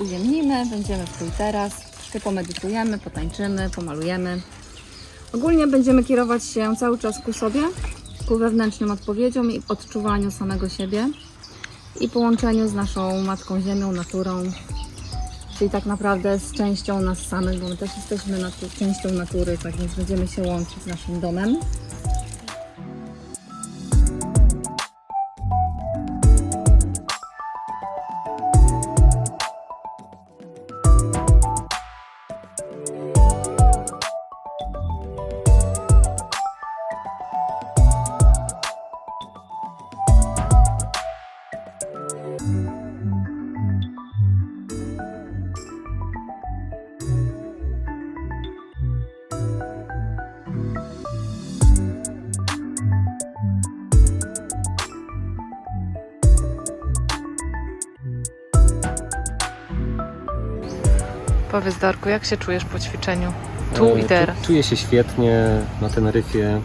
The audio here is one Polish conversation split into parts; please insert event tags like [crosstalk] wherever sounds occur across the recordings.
Ujemnimy, będziemy w i teraz, troszkę pomedytujemy, potańczymy, pomalujemy. Ogólnie będziemy kierować się cały czas ku sobie, ku wewnętrznym odpowiedziom i odczuwaniu samego siebie i połączeniu z naszą Matką Ziemią, naturą, czyli tak naprawdę z częścią nas samych, bo my też jesteśmy natu- częścią natury, tak więc będziemy się łączyć z naszym domem. Powiedz Darku, jak się czujesz po ćwiczeniu? Tu E, i teraz. Czu, czuję się świetnie na Teneryfie. E,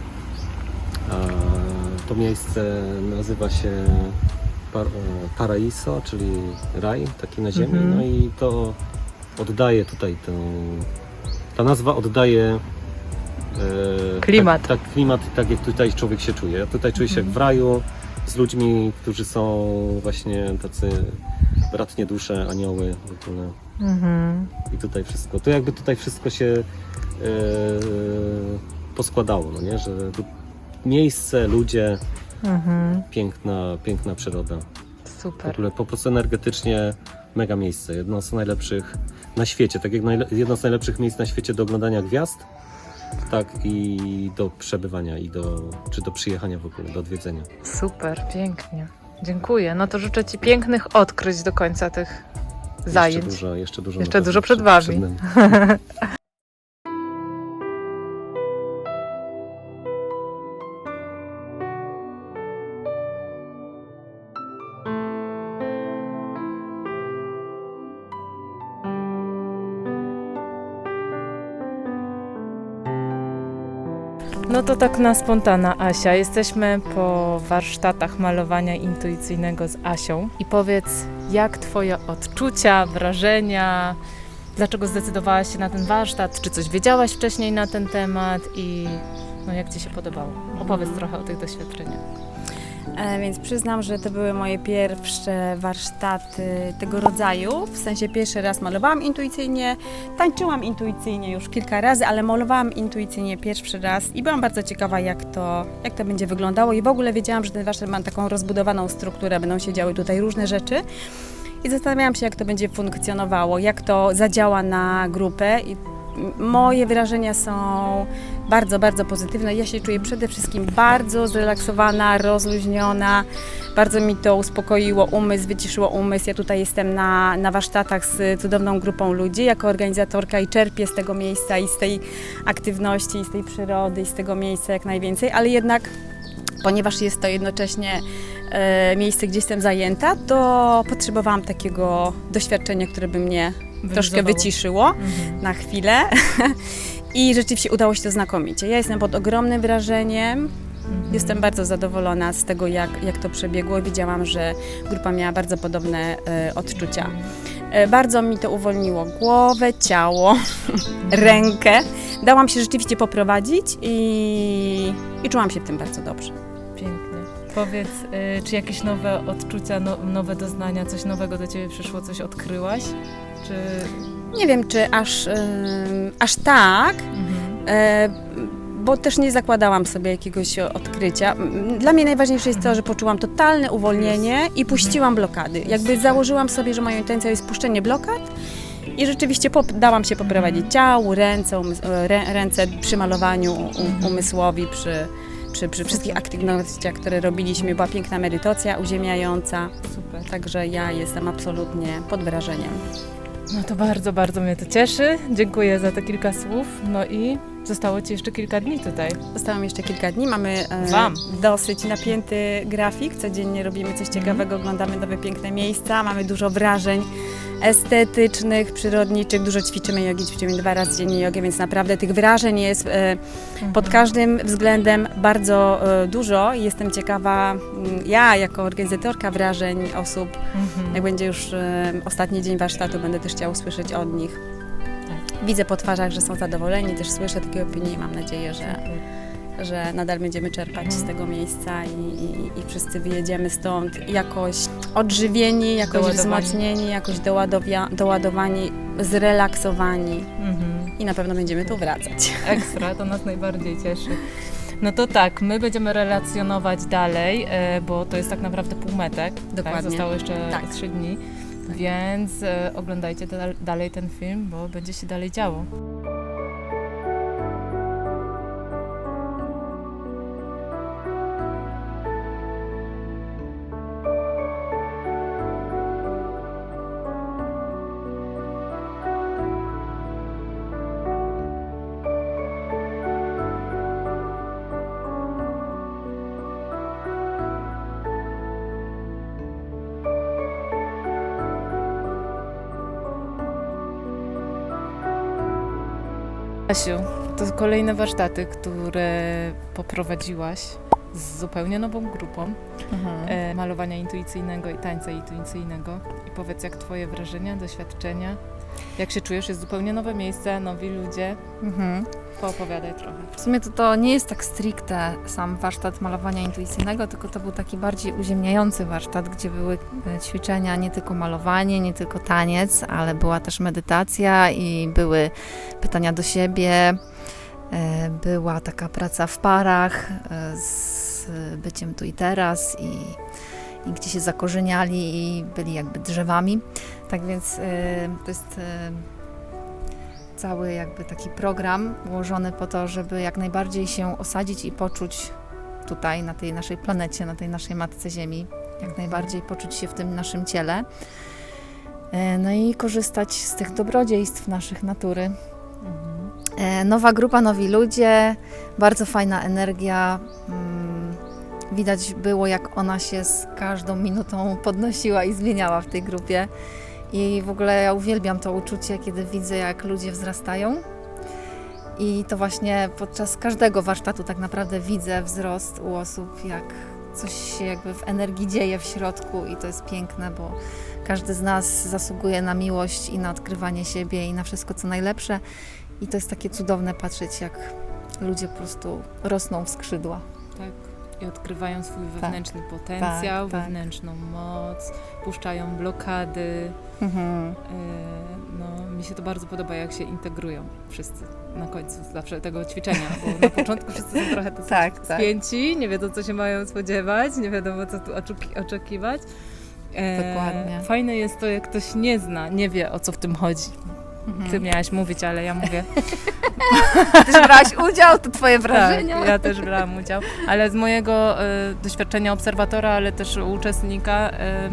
To miejsce nazywa się e, Paraiso, czyli raj taki na ziemi. Mhm. No i to oddaje tutaj tę. Ta nazwa oddaje Klimat. Tak, tak, klimat, tak jak tutaj człowiek się czuje. Ja tutaj czuję się jak w Mhm. raju z ludźmi, którzy są właśnie tacy bratnie dusze, anioły w ogóle. Mhm. I tutaj wszystko, to jakby tutaj wszystko się e, poskładało, no nie? Że miejsce, ludzie, Mhm. piękna, piękna przyroda. W Super. ogóle po prostu energetycznie mega miejsce, jedno z najlepszych na świecie, tak jak jedno z najlepszych miejsc na świecie do oglądania gwiazd, tak i do przebywania i do, czy do przyjechania w ogóle, do odwiedzenia. Super, pięknie. Dziękuję. No to życzę Ci pięknych odkryć do końca tych zajęć. Jeszcze dużo, jeszcze dużo, Jeszcze dużo przed Wami. nami. [laughs] to tak na spontana, Asia. Jesteśmy po warsztatach malowania intuicyjnego z Asią. I powiedz, jak Twoje odczucia, wrażenia, dlaczego zdecydowałaś się na ten warsztat? Czy coś wiedziałaś wcześniej na ten temat i no, jak Ci się podobało? Opowiedz trochę o tych doświadczeniach. E, Więc przyznam, że to były moje pierwsze warsztaty tego rodzaju. W sensie pierwszy raz malowałam intuicyjnie, tańczyłam intuicyjnie już kilka razy, ale malowałam intuicyjnie pierwszy raz i byłam bardzo ciekawa, jak to, jak to będzie wyglądało. I w ogóle wiedziałam, że ten warsztat ma taką rozbudowaną strukturę, będą się działy tutaj różne rzeczy. I zastanawiałam się, jak to będzie funkcjonowało, jak to zadziała na grupę. I moje wrażenia są bardzo, bardzo pozytywne. Ja się czuję przede wszystkim bardzo zrelaksowana, rozluźniona. Bardzo mi to uspokoiło umysł, wyciszyło umysł. Ja tutaj jestem na, na warsztatach z cudowną grupą ludzi jako organizatorka i czerpię z tego miejsca i z tej aktywności, i z tej przyrody, i z tego miejsca jak najwięcej, ale jednak ponieważ jest to jednocześnie e, miejsce, gdzie jestem zajęta, to potrzebowałam takiego doświadczenia, które by mnie troszkę wyciszyło Mhm. na chwilę. [laughs] I rzeczywiście udało się to znakomicie. Ja jestem pod ogromnym wrażeniem. Mhm. Jestem bardzo zadowolona z tego, jak, jak to przebiegło. Widziałam, że grupa miała bardzo podobne e, odczucia. E, bardzo mi to uwolniło głowę, ciało, [laughs] rękę. Dałam się rzeczywiście poprowadzić i, i czułam się w tym bardzo dobrze. Powiedz, y, czy jakieś nowe odczucia, no, nowe doznania, coś nowego do Ciebie przyszło, coś odkryłaś? Czy... Nie wiem, czy aż, ym, aż tak, Mhm. E, bo też nie zakładałam sobie jakiegoś odkrycia. Dla mnie najważniejsze jest to, że poczułam totalne uwolnienie i puściłam blokady. Jakby założyłam sobie, że moją intencją jest puszczenie blokad i rzeczywiście dałam się poprowadzić ciału, ręce, rę, ręce przy malowaniu um, umysłowi, przy, przy, przy wszystkich aktywnościach, które robiliśmy. Była piękna medytacja uziemiająca, Super. także ja jestem absolutnie pod wrażeniem. No to bardzo, bardzo mnie to cieszy. Dziękuję za te kilka słów. No i Zostało Ci jeszcze kilka dni tutaj. Zostało mi jeszcze kilka dni. Mamy e, Wam. dosyć napięty grafik. Codziennie robimy coś ciekawego, oglądamy nowe piękne miejsca. Mamy dużo wrażeń estetycznych, przyrodniczych. Dużo ćwiczymy jogi, ćwiczymy dwa razy dziennie jogę, więc naprawdę tych wrażeń jest e, pod każdym względem bardzo e, dużo. I Jestem ciekawa, mm, ja jako organizatorka wrażeń osób, Mhm. jak będzie już e, ostatni dzień warsztatu, będę też chciała usłyszeć od nich. Widzę po twarzach, że są zadowoleni, też słyszę takie opinie i mam nadzieję, że, że nadal będziemy czerpać z tego miejsca i, i, i wszyscy wyjedziemy stąd jakoś odżywieni, jakoś Doładowani. wzmocnieni, jakoś doładowia, doładowani, zrelaksowani Mhm. i na pewno będziemy tu wracać. Ekstra, to nas najbardziej cieszy. No to tak, my będziemy relacjonować dalej, e, bo to jest tak naprawdę półmetek. Tak? Dokładnie. Zostało jeszcze Tak. trzy dni, więc e, oglądajcie dal- dalej ten film, bo będzie się dalej działo. Asiu, to kolejne warsztaty, które poprowadziłaś z zupełnie nową grupą e, malowania intuicyjnego i tańca intuicyjnego. I powiedz, jak Twoje wrażenia, doświadczenia, jak się czujesz? Jest zupełnie nowe miejsce, nowi ludzie. Mhm. Poopowiadaj trochę. W sumie to, to nie jest tak stricte sam warsztat malowania intuicyjnego, tylko to był taki bardziej uziemniający warsztat, gdzie były e, ćwiczenia, nie tylko malowanie, nie tylko taniec, ale była też medytacja i były pytania do siebie. e, Była taka praca w parach e, z byciem tu i teraz i, i gdzie się zakorzeniali i byli jakby drzewami. Tak więc e, to jest e, cały jakby taki program ułożony po to, żeby jak najbardziej się osadzić i poczuć tutaj, na tej naszej planecie, na tej naszej Matce Ziemi, jak najbardziej poczuć się w tym naszym ciele. E, No i korzystać z tych dobrodziejstw naszych natury. E, Nowa grupa, nowi ludzie, bardzo fajna energia. Mm, Widać było, jak ona się z każdą minutą podnosiła i zmieniała w tej grupie. I w ogóle ja uwielbiam to uczucie, kiedy widzę, jak ludzie wzrastają. I to właśnie podczas każdego warsztatu tak naprawdę widzę wzrost u osób, jak coś się jakby w energii dzieje w środku i to jest piękne, bo każdy z nas zasługuje na miłość i na odkrywanie siebie i na wszystko, co najlepsze. I to jest takie cudowne patrzeć, jak ludzie po prostu rosną w skrzydła. Tak. I odkrywają swój wewnętrzny potencjał, tak. wewnętrzną moc, puszczają blokady. Mhm. E, No, mi się to bardzo podoba, jak się integrują wszyscy na końcu zawsze tego ćwiczenia, bo na początku wszyscy są trochę tacy Tak, tak. spięci, nie wiedzą, co się mają spodziewać, nie wiadomo, co tu oczekiwać. E, Dokładnie. Fajne jest to, jak ktoś nie zna, nie wie, o co w tym chodzi. Mhm. Ty miałaś mówić, ale ja mówię, Ty [laughs] też brałaś udział, to twoje wrażenia. Tak, ja też brałam udział. Ale z mojego e, doświadczenia obserwatora, ale też uczestnika, e,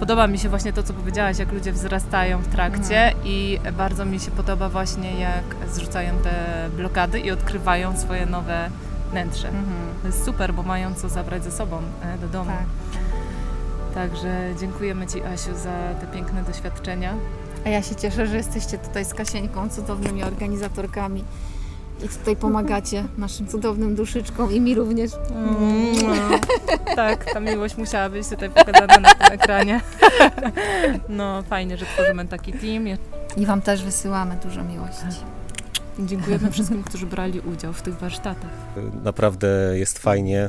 podoba mi się właśnie to, co powiedziałaś, jak ludzie wzrastają w trakcie i bardzo mi się podoba właśnie, jak zrzucają te blokady i odkrywają swoje nowe wnętrze. Mhm. To jest super, bo mają co zabrać ze sobą e, do domu. Tak. Także dziękujemy Ci, Asiu, za te piękne doświadczenia. A ja się cieszę, że jesteście tutaj z Kasieńką, cudownymi organizatorkami i tutaj pomagacie [laughs] naszym cudownym duszyczkom i mi również. Mm. Tak, ta miłość musiała być tutaj pokazana na tym ekranie. [laughs] No, fajnie, że tworzymy taki team. I Wam też wysyłamy dużo miłości. Dziękujemy wszystkim, którzy brali udział w tych warsztatach. Naprawdę jest fajnie.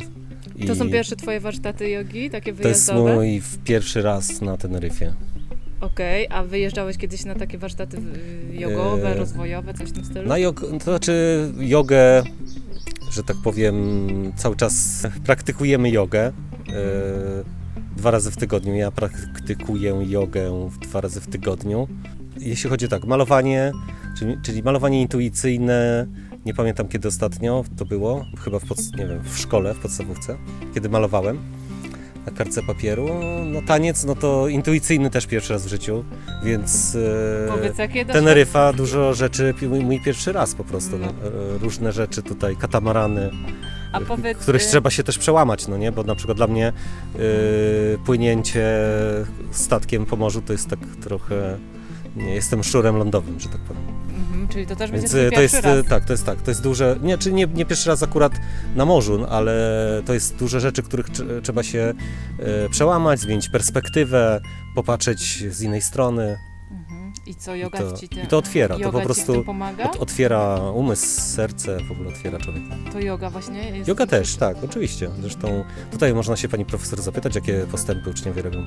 I To są pierwsze Twoje warsztaty jogi, takie To jest wyjazdowe? mój pierwszy raz na Teneryfie. Okej, a wyjeżdżałeś kiedyś na takie warsztaty y, jogowe, Eee, rozwojowe, coś w tym stylu? Na jog, to znaczy jogę, że tak powiem, cały czas [laughs] praktykujemy jogę. e, Dwa razy w tygodniu. Ja praktykuję jogę dwa razy w tygodniu. Jeśli chodzi tak, malowanie, czyli, czyli malowanie intuicyjne, nie pamiętam kiedy ostatnio to było, chyba w, pod, nie wiem, w szkole, w podstawówce, kiedy malowałem. Na kartce papieru. No taniec, no to intuicyjny też pierwszy raz w życiu, więc e, Powiedz, jakie Teneryfa, dużo rzeczy, pi- mój, mój pierwszy raz po prostu, No. no. E, różne rzeczy tutaj, katamarany, A powiedz, któreś y, trzeba się też przełamać, no nie, bo na przykład dla mnie y, płynięcie statkiem po morzu to jest tak trochę, nie, jestem szczurem lądowym, że tak powiem. Mhm, czyli to też będzie Więc y, to jest, raz. y, tak, to jest tak, to jest duże, nie, czy nie, nie pierwszy raz akurat na morzu, no, ale to jest duże rzeczy, których tr- trzeba się y, przełamać, zmienić perspektywę, popatrzeć z innej strony Mhm. I co, i yoga to, ci tym, i to otwiera, to po prostu pomaga? ot, otwiera umysł, serce, w ogóle otwiera człowieka. To yoga właśnie jest... Yoga też, tak, oczywiście. Zresztą tutaj można się pani profesor zapytać, jakie postępy uczniowie robią.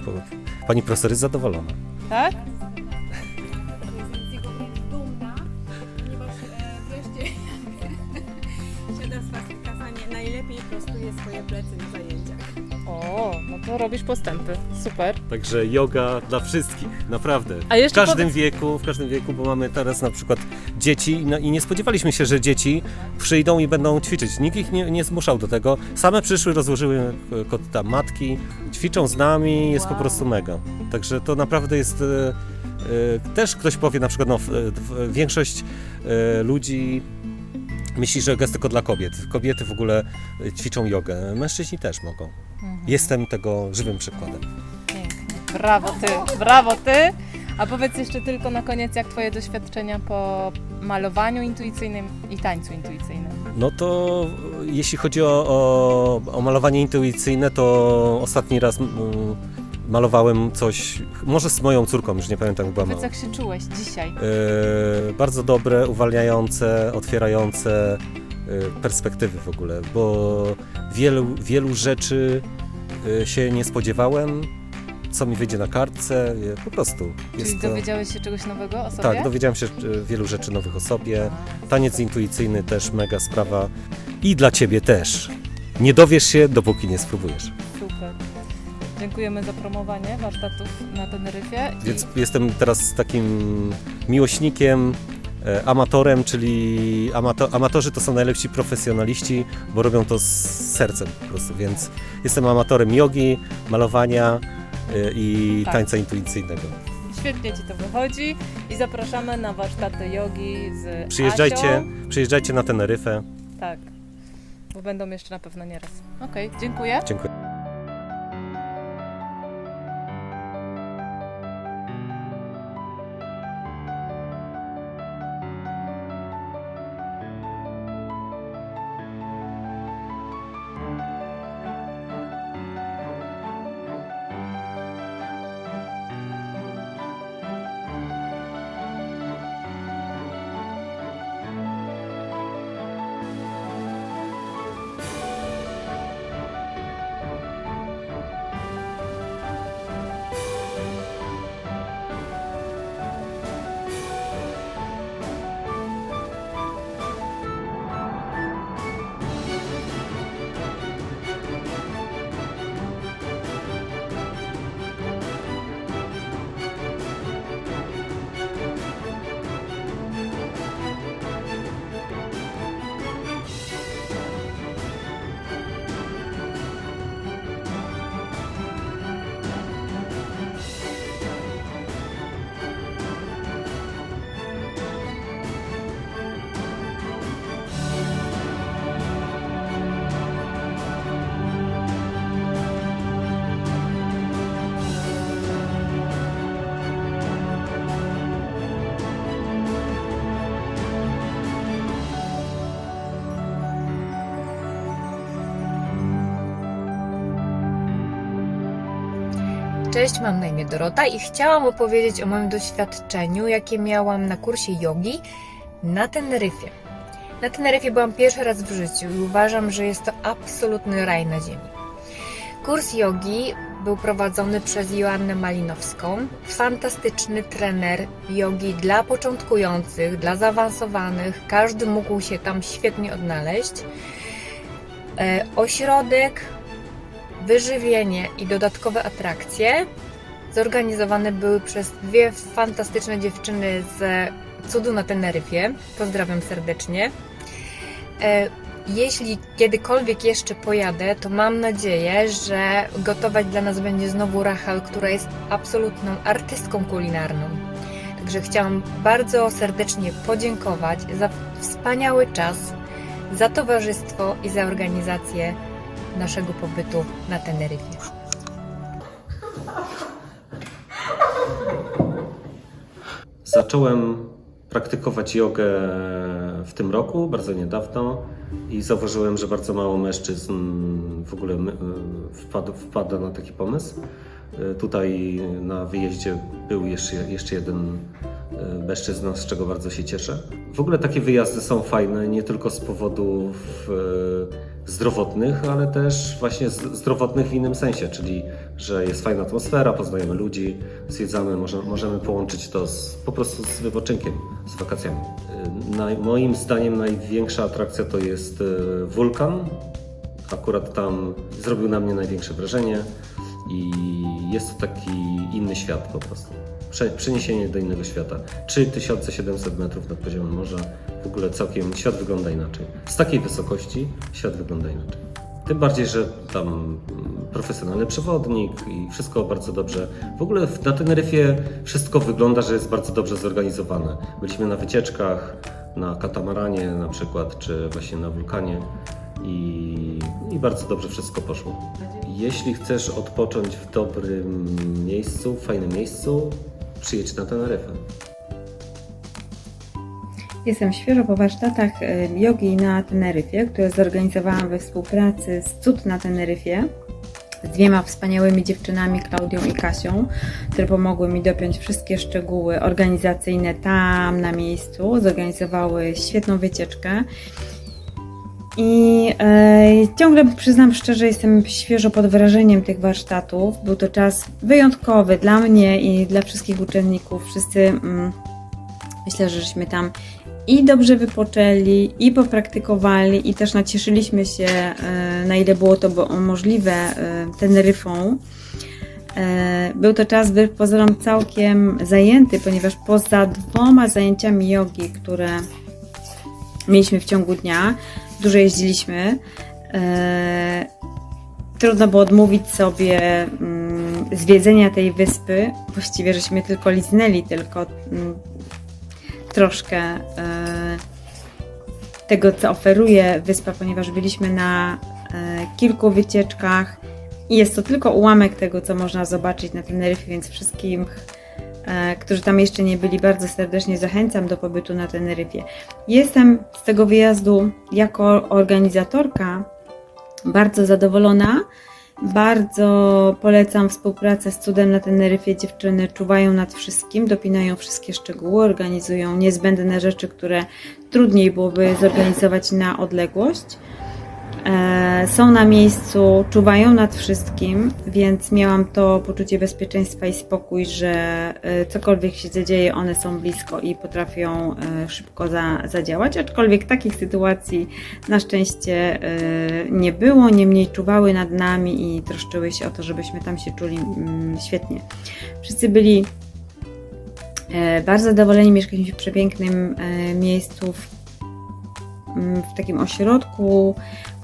Pani profesor jest zadowolona. Tak? Swoje plecy na zajęciach. O, no to robisz postępy. Super. Także yoga dla wszystkich, naprawdę. A W jeszcze każdym powiedz- wieku, w każdym wieku, bo mamy teraz na przykład dzieci i, no, i nie spodziewaliśmy się, że dzieci przyjdą i będą ćwiczyć. Nikt ich nie, nie zmuszał do tego. Same przyszły, rozłożyły e, kot tam matki, ćwiczą z nami, jest po Wow. prostu mega. Także to naprawdę jest. E, e, też ktoś powie, na przykład, no, w, w, większość e, ludzi myśli, że jest tylko dla kobiet. Kobiety w ogóle e, ćwiczą jogę. Mężczyźni też mogą. Mhm. Jestem tego żywym przykładem. Pięknie. Brawo ty, brawo ty. A powiedz jeszcze tylko na koniec, jak twoje doświadczenia po malowaniu intuicyjnym i tańcu intuicyjnym? No to e, jeśli chodzi o, o, o malowanie intuicyjne, to ostatni raz mm, malowałem coś, może z moją córką, już nie pamiętam, jak była Powiedz, jak się czułeś dzisiaj? E, bardzo dobre, uwalniające, otwierające e, perspektywy w ogóle, bo wielu, wielu rzeczy e, się nie spodziewałem, co mi wyjdzie na kartce, po prostu. Czyli Jest to, dowiedziałeś się czegoś nowego o sobie? tak, dowiedziałem się wielu rzeczy nowych o sobie. Taniec intuicyjny też mega sprawa i dla ciebie też. Nie dowiesz się, dopóki nie spróbujesz. Dziękujemy za promowanie warsztatów na Teneryfie. Więc jestem teraz takim miłośnikiem, e, amatorem, czyli amato, amatorzy to są najlepsi profesjonaliści, bo robią to z sercem po prostu. Więc jestem amatorem jogi, malowania e, i Tak. tańca intuicyjnego. Świetnie Ci to wychodzi i zapraszamy na warsztaty jogi z Przyjeżdżajcie, Asią. przyjeżdżajcie na Teneryfę. Tak, bo będą jeszcze na pewno nieraz. Okej, dziękuję. Dziękuję. Cześć, mam na imię Dorota i chciałam opowiedzieć o moim doświadczeniu, jakie miałam na kursie jogi na Teneryfie. Na Teneryfie byłam pierwszy raz w życiu i uważam, że jest to absolutny raj na ziemi. Kurs jogi był prowadzony przez Joannę Malinowską, fantastyczny trener jogi dla początkujących, dla zaawansowanych. Każdy mógł się tam świetnie odnaleźć. E, Ośrodek wyżywienie i dodatkowe atrakcje zorganizowane były przez dwie fantastyczne dziewczyny z Cudu na Teneryfie. Pozdrawiam serdecznie. E, jeśli kiedykolwiek jeszcze pojadę, to mam nadzieję, że gotować dla nas będzie znowu Rachel, która jest absolutną artystką kulinarną. Także chciałam bardzo serdecznie podziękować za wspaniały czas, za towarzystwo i za organizację naszego pobytu na Teneryfie. Zacząłem praktykować jogę w tym roku, bardzo niedawno i zauważyłem, że bardzo mało mężczyzn w ogóle my- wpada, na taki pomysł. Tutaj na wyjeździe był jeszcze, jeszcze jeden mężczyzna, z czego bardzo się cieszę. W ogóle takie wyjazdy są fajne nie tylko z powodów e, zdrowotnych, ale też właśnie zdrowotnych w innym sensie, czyli że jest fajna atmosfera, poznajemy ludzi, zwiedzamy, może, możemy połączyć to z, po prostu z wypoczynkiem, z wakacjami. Naj, moim zdaniem największa atrakcja to jest e, wulkan. Akurat tam zrobił na mnie największe wrażenie i jest to taki inny świat po prostu. Prze- Przeniesienie do innego świata. 3700 metrów nad poziomem morza. W ogóle całkiem świat wygląda inaczej. Z takiej wysokości świat wygląda inaczej. Tym bardziej, że tam mm, profesjonalny przewodnik i wszystko bardzo dobrze. W ogóle na Teneryfie wszystko wygląda, że jest bardzo dobrze zorganizowane. Byliśmy na wycieczkach, na katamaranie na przykład, czy właśnie na wulkanie i, i bardzo dobrze wszystko poszło. Jeśli chcesz odpocząć w dobrym miejscu, fajnym miejscu, przyjedź na Teneryfę. Jestem świeżo po warsztatach e, jogi na Teneryfie, które zorganizowałam we współpracy z Cud na Teneryfie z dwiema wspaniałymi dziewczynami, Klaudią i Kasią, które pomogły mi dopiąć wszystkie szczegóły organizacyjne tam na miejscu. Zorganizowały świetną wycieczkę. I e, ciągle przyznam szczerze, jestem świeżo pod wrażeniem tych warsztatów. Był to czas wyjątkowy dla mnie i dla wszystkich uczestników. Wszyscy mm, myślę, że żeśmy tam i dobrze wypoczęli, i popraktykowali, i też nacieszyliśmy się, e, na ile było to możliwe, e, Teneryfą. E, Był to czas wbrew pozorom całkiem zajęty, ponieważ poza dwoma zajęciami jogi, które mieliśmy w ciągu dnia, dużo jeździliśmy, e, trudno było odmówić sobie mm, zwiedzenia tej wyspy. Właściwie żeśmy tylko liznęli tylko mm, troszkę e, tego, co oferuje wyspa, ponieważ byliśmy na e, kilku wycieczkach i jest to tylko ułamek tego, co można zobaczyć na Teneryfie, więc wszystkim, którzy tam jeszcze nie byli, bardzo serdecznie zachęcam do pobytu na Teneryfie. Jestem z tego wyjazdu jako organizatorka bardzo zadowolona. Bardzo polecam współpracę z cudem na Teneryfie. Dziewczyny czuwają nad wszystkim, dopinają wszystkie szczegóły, organizują niezbędne rzeczy, które trudniej byłoby zorganizować na odległość. E, Są na miejscu, czuwają nad wszystkim, więc miałam to poczucie bezpieczeństwa i spokój, że e, cokolwiek się zadzieje, one są blisko i potrafią e, szybko za, zadziałać. Aczkolwiek takich sytuacji na szczęście nie było, niemniej czuwały nad nami i troszczyły się o to, żebyśmy tam się czuli mm, świetnie. Wszyscy byli bardzo zadowoleni, mieszkaliśmy w przepięknym miejscu, mm, w takim ośrodku,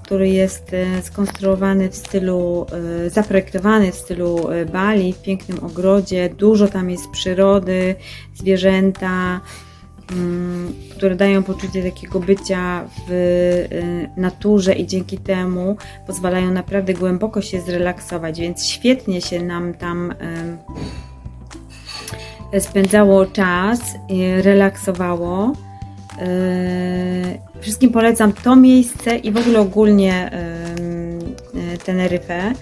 który jest e, skonstruowany w stylu, e, zaprojektowany w stylu e, Bali, w pięknym ogrodzie. Dużo tam jest przyrody, zwierzęta, mm, które dają poczucie takiego bycia w naturze i dzięki temu pozwalają naprawdę głęboko się zrelaksować, więc świetnie się nam tam spędzało czas, relaksowało. Yy, Wszystkim polecam to miejsce i w ogóle ogólnie ym, yy, Teneryfę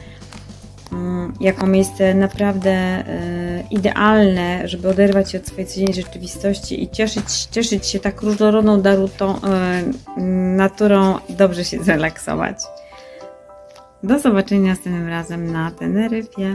jako miejsce naprawdę yy, idealne, żeby oderwać się od swojej codziennej rzeczywistości i cieszyć, cieszyć się tak różnorodną darutą, yy, naturą dobrze się zrelaksować. Do zobaczenia następnym razem na Teneryfie.